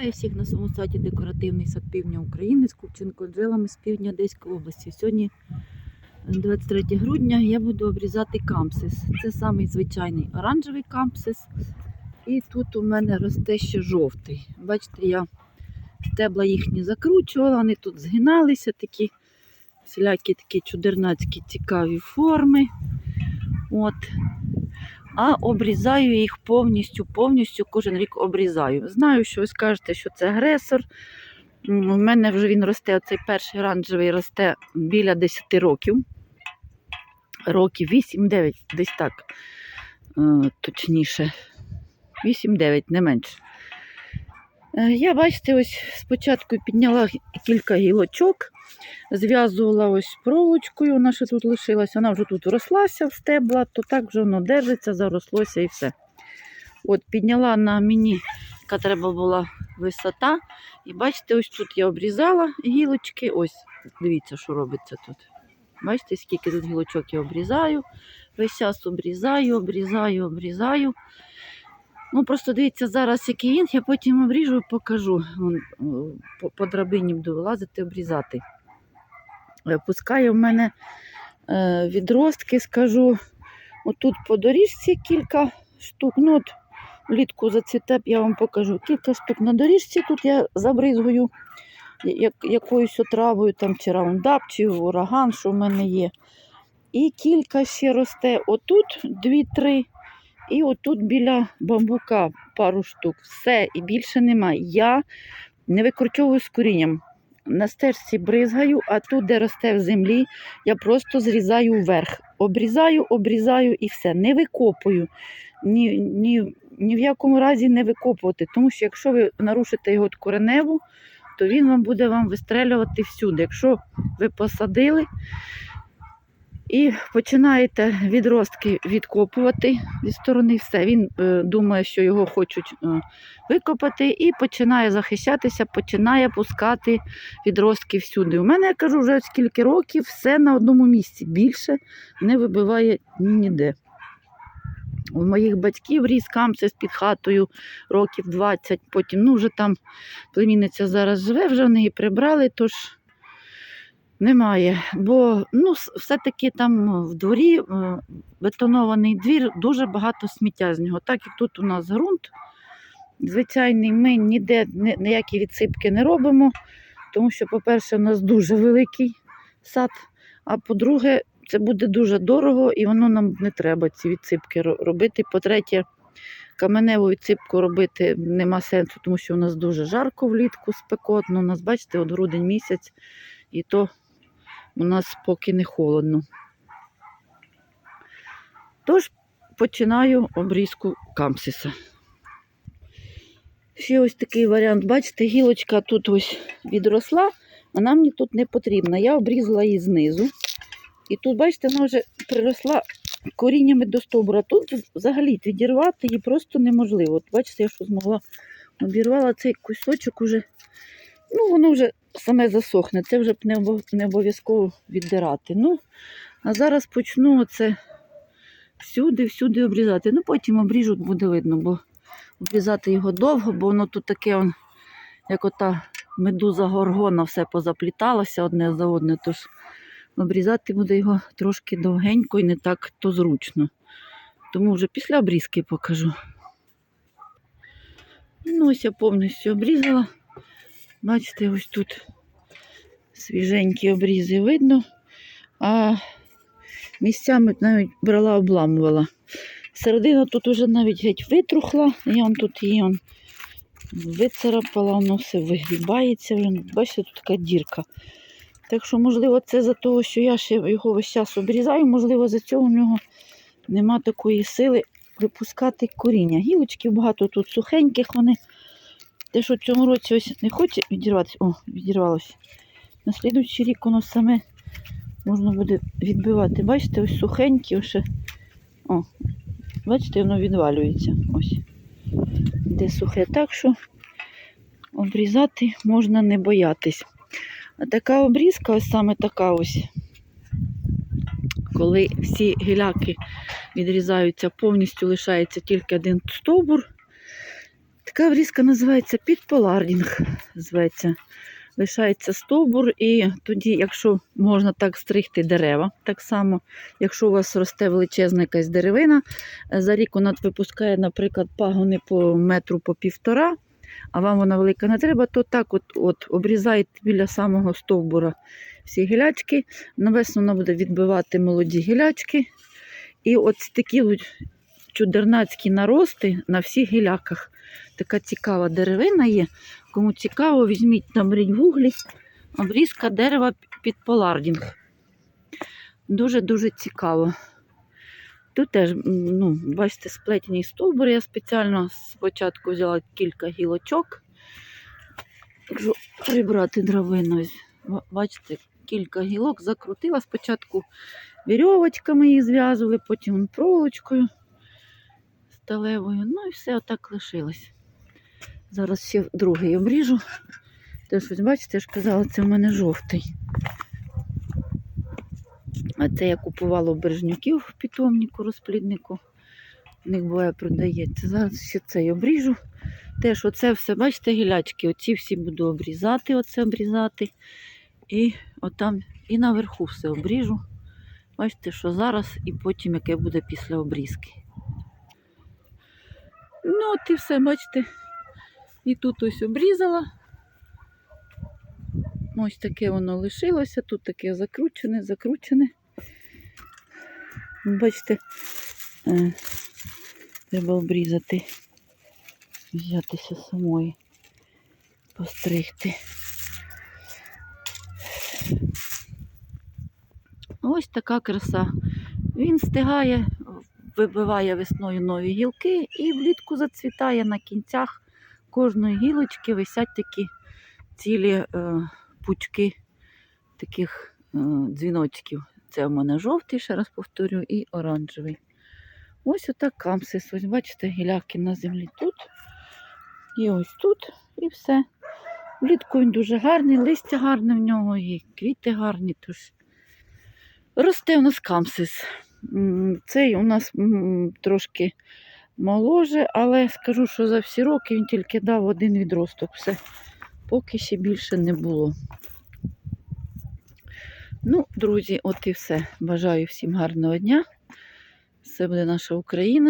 Вітаю всіх на своєму сайті Декоративний сад півдня України з Купченко джелами з півдня Одеської області. Сьогодні 23 грудня я буду обрізати кампсис. Це самий звичайний оранжевий кампсис. І тут у мене росте ще жовтий. Бачите, я стебла їхні закручувала, вони тут згиналися, такі всілякі такі чудернацькі цікаві форми. От. А обрізаю їх повністю, повністю кожен рік обрізаю. Знаю, що ви скажете, що це агресор. У мене вже він росте, оцей перший оранжевий росте біля 10 років. Років 8-9, десь так е, точніше. 8-9, не менше. Е, Я, бачите, ось спочатку підняла кілька гілочок, зв'язувала ось проволочкою, вона ще тут лишилась, вона вже тут врослася в стебла, то так вже воно держиться, зарослося і все. От підняла на мені, яка треба була висота. І бачите, ось тут я обрізала гілочки. Ось, дивіться, що робиться тут. Бачите, скільки тут гілочок я обрізаю. Весь час обрізаю, обрізаю, обрізаю. Ну, просто дивіться, зараз який він, я потім обріжу і покажу. По, по драбині буду вилазити, обрізати. Пускає в мене е, відростки, скажу. Отут по доріжці кілька штук. Ну, от влітку зацвіте, я вам покажу. Кілька штук на доріжці. Тут я забризгую як, якоюсь отравою, там, чи раундап, чи ураган, що в мене є. І кілька ще росте. Отут дві-три. І отут біля бамбука пару штук. Все, і більше немає. Я не викорчовую з корінням. На стежці бризгаю, а тут, де росте в землі, я просто зрізаю вверх. Обрізаю, обрізаю і все. Не викопую. Ні, ні, ні в якому разі не викопувати. Тому що якщо ви нарушите його кореневу, то він вам буде вам вистрелювати всюди. Якщо ви посадили і починаєте відростки відкопувати зі сторони, все. Він е, думає, що його хочуть е, викопати, і починає захищатися, починає пускати відростки всюди. У мене я кажу вже скільки років, все на одному місці. Більше не вибиває ніде. У моїх батьків ріс камсис під хатою років 20, потім, ну вже там племінниця зараз живе, вже вони її прибрали, тож немає. Бо ну, все-таки там в дворі е, бетонований двір, дуже багато сміття з нього. Так як тут у нас ґрунт звичайний, ми ніде ніякі відсипки не робимо, тому що, по-перше, у нас дуже великий сад, а по-друге, це буде дуже дорого і воно нам не треба ці відсипки робити. По-третє, каменеву відсипку робити нема сенсу, тому що у нас дуже жарко влітку, спекотно. У нас, бачите, от грудень місяць, і то у нас поки не холодно. Тож починаю обрізку камсиса. Ще ось такий варіант. Бачите, гілочка тут ось відросла, вона мені тут не потрібна. Я обрізала її знизу. І тут, бачите, вона вже приросла коріннями до стовбура. Тут взагалі відірвати її просто неможливо. От бачите, я що змогла обірвала цей кусочок уже. Ну, воно вже саме засохне. Це вже б не обов'язково віддирати. Ну, а зараз почну оце всюди, всюди обрізати. Ну, потім обріжу, буде видно, бо обрізати його довго, бо воно тут таке, он, як ота медуза горгона, все позапліталося одне за одне. Тож обрізати буде його трошки довгенько і не так то зручно. Тому вже після обрізки покажу. Ну, ось я повністю обрізала. Бачите, ось тут свіженькі обрізи видно, а місцями навіть брала, обламувала. Середина тут уже навіть геть витрухла, я вон тут її он вицарапала, воно все вигрібається. Вже. Бачите, тут така дірка. Так що, можливо, це за того, що я ще його весь час обрізаю, можливо, за цього в нього нема такої сили випускати коріння. Гілочки багато тут сухеньких вони. Те, що в цьому році ось не хоче відірватися, о, відірвалося. На слідуючий рік воно саме можна буде відбивати. Бачите, ось сухенькі, ось. ще- О, бачите, воно відвалюється. Ось. Де сухе. Так що обрізати можна не боятись. А така обрізка, ось саме така ось. Коли всі гіляки відрізаються, повністю лишається тільки один стовбур. Така обрізка називається підполардінг. Зветься. Лишається стовбур, і тоді, якщо можна так стригти дерева, так само, якщо у вас росте величезна якась деревина, за рік вона випускає, наприклад, пагони по метру по півтора, а вам вона велика не треба, то так от, от обрізаєте біля самого стовбура всі гілячки. Навесно вона буде відбивати молоді гілячки. І от такі чудернацькі нарости на всіх гіляках. Така цікава деревина є. Кому цікаво, візьміть наберіть в гуглі обрізка дерева під полардінг. Дуже-дуже цікаво. Тут теж, ну, бачите, сплетені стовбури. Я спеціально спочатку взяла кілька гілочок, щоб прибрати дровину. Бачите, кілька гілок закрутила спочатку вірьовочками її зв'язували, потім проволочкою сталевою. Ну і все отак лишилось. Зараз ще другий обріжу. Теж ось бачите, я ж казала, це в мене жовтий. А це я купувала у бережнюків в питомнику, розпліднику. В них буває продається. Зараз ще цей обріжу. Теж оце все, бачите, гілячки. Оці всі буду обрізати, оце обрізати. І отам, і наверху все обріжу. Бачите, що зараз і потім яке буде після обрізки. Ну, от і все, бачите. І тут ось обрізала. Ось таке воно лишилося, тут таке закручене, закручене. Бачите, е, треба обрізати, взятися самої, постригти. Ось така краса. Він стигає, вибиває весною нові гілки і влітку зацвітає на кінцях кожної гілочки висять такі цілі е, пучки таких е, дзвіночків. Це у мене жовтий, ще раз повторю, і оранжевий. Ось отак камсис. Ось бачите, гіляки на землі тут. І ось тут, і все. Влітку він дуже гарний, листя гарне в нього, і квіти гарні. Тож росте у нас камсис. Цей у нас трошки моложе, але скажу, що за всі роки він тільки дав один відросток. Все, поки ще більше не було. Ну, друзі, от і все. Бажаю всім гарного дня. Все буде наша Україна.